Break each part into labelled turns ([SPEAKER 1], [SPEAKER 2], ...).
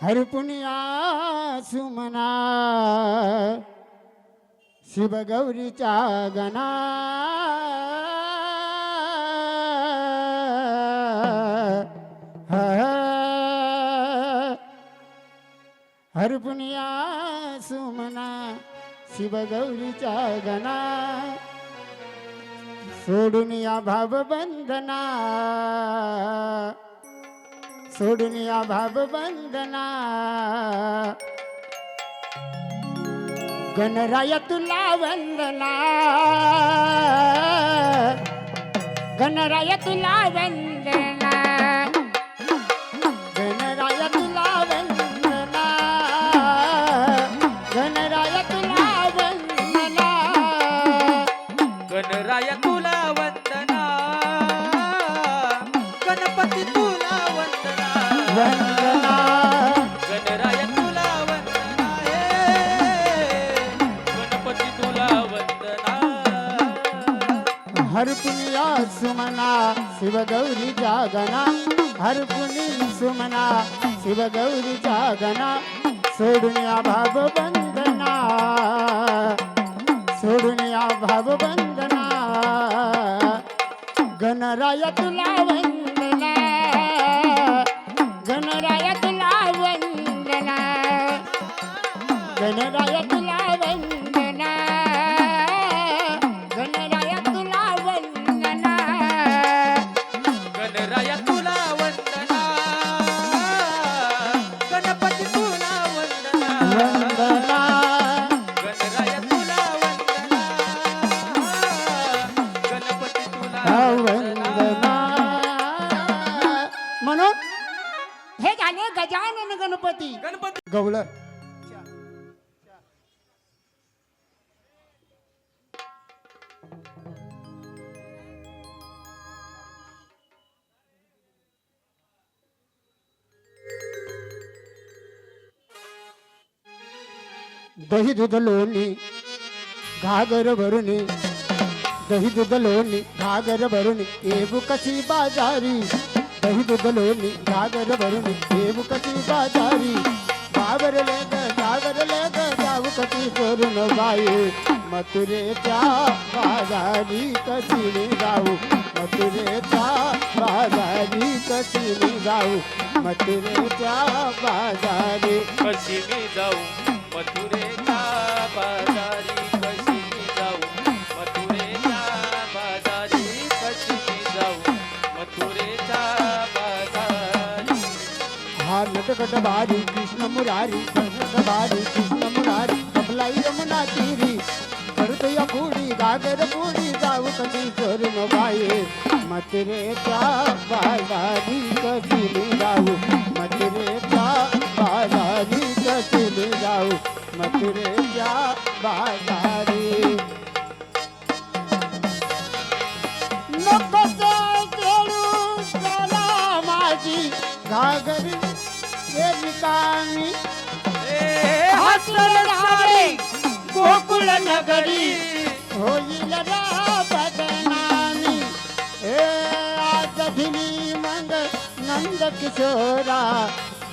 [SPEAKER 1] हरपुनिया सुमना शिवगौरीच्या गणा। हरपुनिया सुमना शिवगौरीच्या गणा। सोडून या भावबंधना सोडून या भावबंधना गणराय तुला वंदना गणराय तुला वंदना हरपुनिया सुमना शिवगौरी जागना। हरपुनी सुमना शिवगौरी जागना। सोडून या भाव बंधना सोडून या भाव बंधना गणराय तुला वंदना। गणराय तुला वंदना। गणराय तुला दही दूध लोणी घागर भरुनी दही दूध लोणी घागर भरुनी एव कशी बाजारी. दही दूध लोणी घागर भरुनी येबू कशी बाजारी. घाबरले घाबरले ग जाऊ करून बाई मथुरेच्या बाजारी कशी जाऊ? मथुरेच्या बाजारी कशी जाऊ? मथुरेच्या बाजारी
[SPEAKER 2] कशी जाऊ? मथुरे
[SPEAKER 1] प्रकट नटकट बारी कृष्ण मुरारी प्रकट बारी कृष्ण मुरारी कपलाई यमुना तिरी. करतो या पुडी गागर पुरी जाऊ कधी करून बाये मतरेचा बाजारी कधी जाऊ? मतरेचा बाजारी कधी जाऊ? मतरेचा बाजारी नको खेळू माझी घागरी. हे रिकामी
[SPEAKER 2] सारी गोकुळ नगरी
[SPEAKER 1] होईल रा बदनामी। हे आज धिली मंग नंद किशोरा।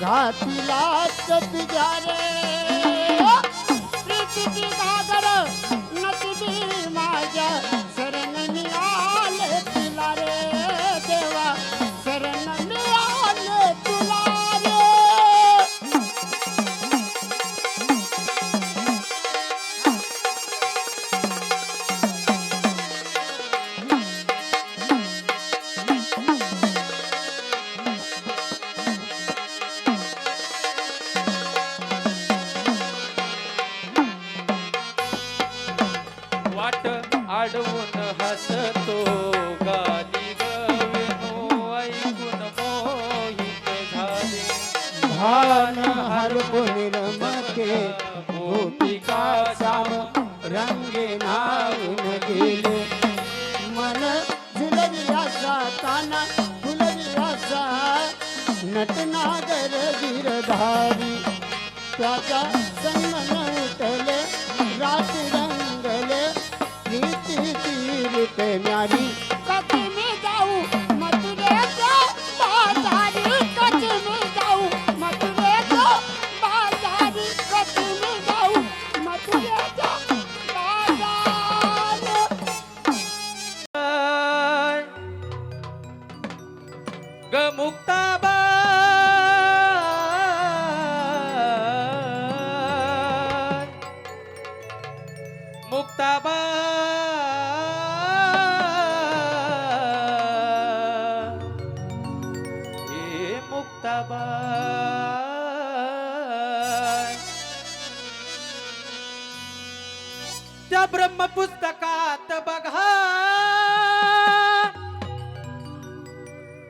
[SPEAKER 1] घातीला तुझ्यारे प्रीतीची घागर। रंगे नाऊन गेले. मन झुलवी असा ताना फुलवी नटनागर गिरधारी त्याचा सन्मन उठले रात रंगले प्रीती तीर्थ न्यारी.
[SPEAKER 2] मुक्ताबाई हे मुक्ताबाई त्या ब्रह्मपुस्तकात बघा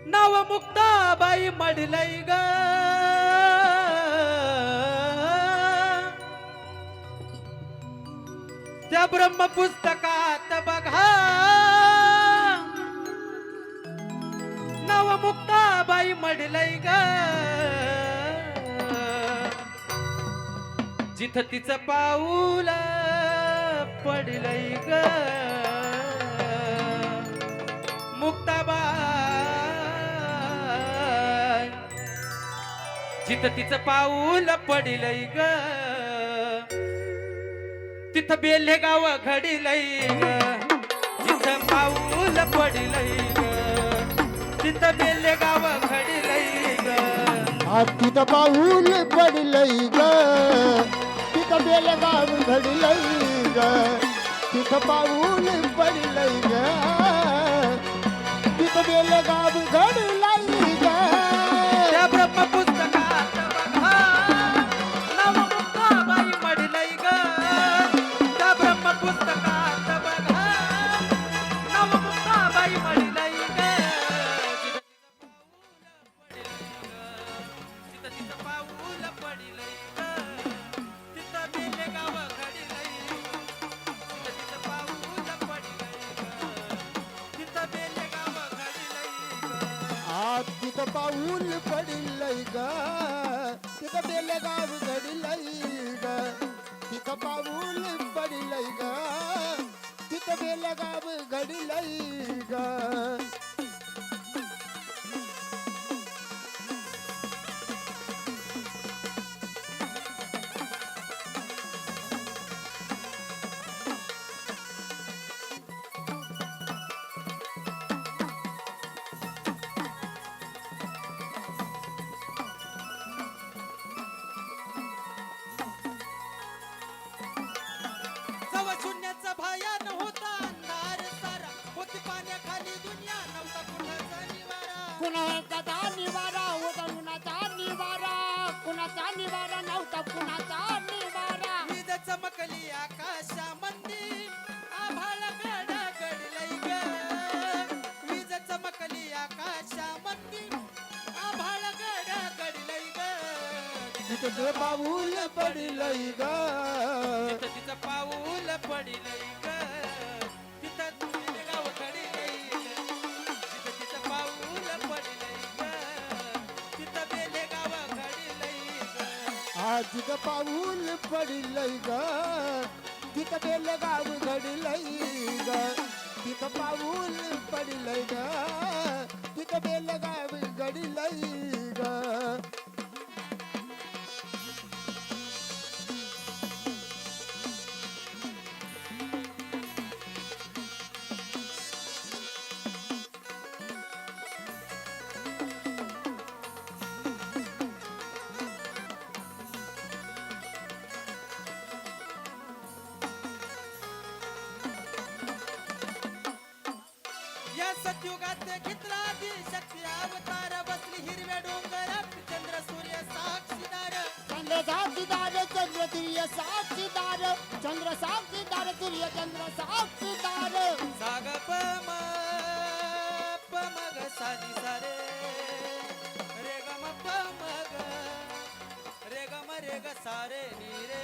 [SPEAKER 2] नाव मुक्ताबाई मडलय ग त्या ब्रह्मपुस्तकात बघा. नवमुक्ताबाई मुक्ताबाई ग. जिथं तिचं पाऊल पडलंय ग. मुक्ताबाई जिथं तिचं पाऊल पडलंय ग. तिथं बेल्हे गाव घडलंय. ग जिथं पाऊल पडलंय. ग तिथं बेले गाव घडलंय. ग
[SPEAKER 3] तिथं पाऊल पडलंय ग. तिथं बेलगाव घडलंय ग. तिथं पाऊल पडलंय ग. तिथं बेलगाव घडलंय.
[SPEAKER 2] तिथं पाऊल पडलंय ग तिथं बेलगाव घडलंय ग
[SPEAKER 3] तिथं पाऊल पडलंय ग तिथं बेलगाव घडलंय
[SPEAKER 2] कुणाचा निवारा
[SPEAKER 1] होता कुणाचा निवारा? कुणाचा निवारा नव्हता कुणाचा निवारा?
[SPEAKER 2] वीज चमकली आकाशामंदी आभाळ गडगडलंय ग. वीज चमकली आकाशामंदी आभाळ गडगडलंय ग.
[SPEAKER 3] तिथं पाऊल पडलंय ग.
[SPEAKER 2] तिथं पाऊल पडलंय
[SPEAKER 3] आज तिथं पाऊल पडलंय ग. तिथं बेलगाव घडलंय ग. तिथं पाऊल पडलंय ग. तिथं बेलगाव घडलंय ग.
[SPEAKER 2] सत्युगात घेतला ती शक्ती अवतार बसली हिरव्या डोंगरात. चंद्र सूर्य साक्षीदार
[SPEAKER 1] चंद्र साक्षीदार चंद्र सूर्य साक्षीदार चंद्र साक्षीदार सूर्य चंद्र साक्षीदार
[SPEAKER 2] साग प म प म ग सा नि सा रे रे ग रे ग म रे ग सा रे नि रे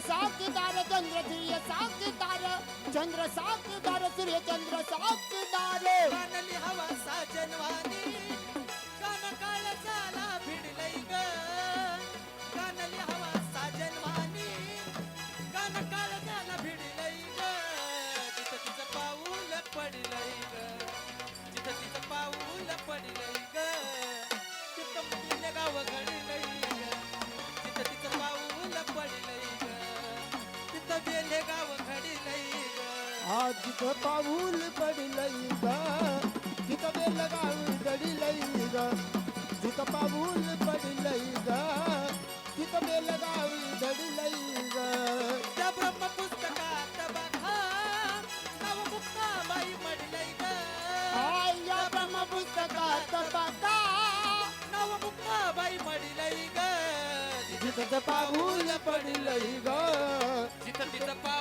[SPEAKER 2] साक्षीदार
[SPEAKER 1] चंद्र सूर्य साक्षीदार चंद्र साक्षीदार सूर्य चंद्र साक्षीदार.
[SPEAKER 2] कानली हवा साजनवानी तिथं
[SPEAKER 1] पाऊल पडलंय ग. जिथं तिथं पाऊल